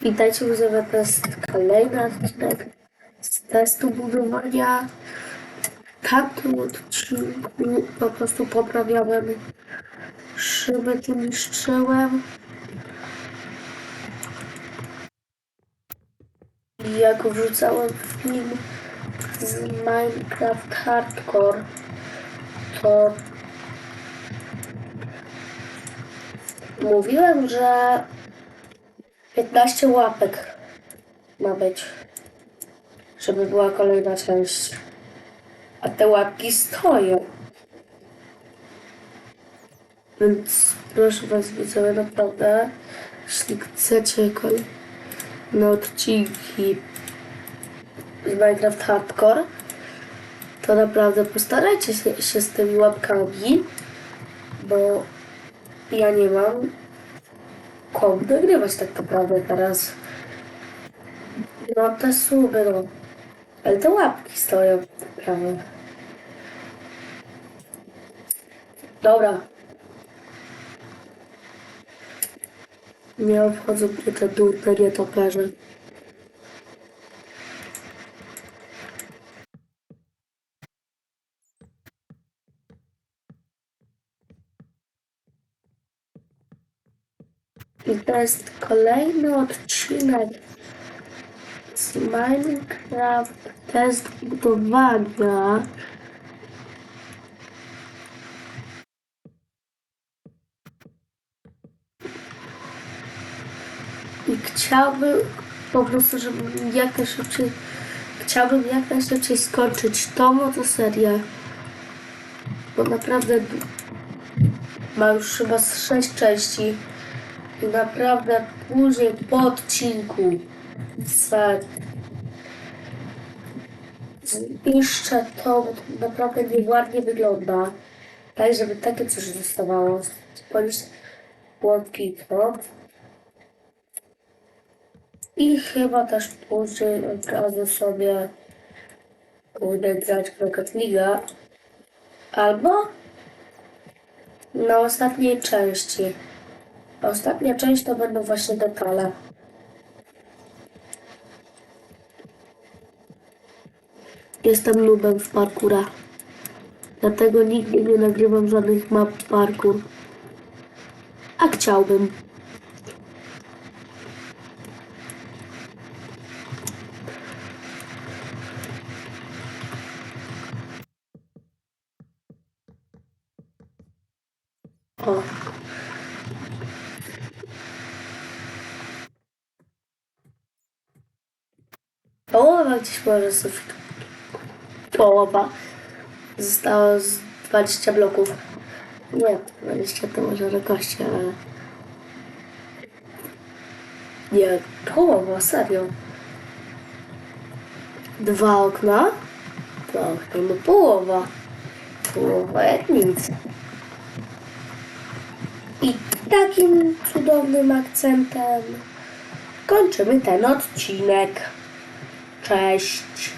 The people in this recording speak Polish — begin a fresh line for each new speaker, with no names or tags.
Witajcie widzowie, to jest kolejny odcinek z testu budowania. W tamtym odcinku po prostu poprawiałem szyby, niszczyłem. I jak wrzucałem film z Minecraft Hardcore, to mówiłem, że 15 łapek ma być, żeby była kolejna część. A te łapki stoją. Więc proszę Was, widzowie, naprawdę, jeśli chcecie kolejne odcinki z Minecraft Hardcore, to naprawdę postarajcie się, się z tymi łapkami, bo ja nie mam komu nagrywać tak naprawdę teraz. No te suby, no. Ale te łapki stoją, prawie. Dobra. Nie obchodzą mnie te durne nietoperze. I to jest kolejny odcinek z Minecraft Test budowania. I chciałbym po prostu, żeby jak najszybciej chciałbym jak najszybciej skończyć tą oto serię. Bo naprawdę ma już chyba z sześć części. Naprawdę później po odcinku za zniszczę to, to naprawdę nieładnie wygląda. Tak, żeby takie coś zostawało. Spojrz błękitno. I chyba też później od razu sobie pójdę grać w. Albo na ostatniej części. A Ostatnia część to będą właśnie detale. Jestem nubem w parkura. Dlatego nigdy nie nagrywam żadnych map parkour. A chciałbym. O. Połowa gdzieś może sufit. Połowa. Zostało z 20 bloków. Nie, 20 to może na kości, ale... Nie, połowa, serio. Dwa okna? Dwa okna, no połowa. Połowa jak nic. I takim cudownym akcentem kończymy ten odcinek. Cześć.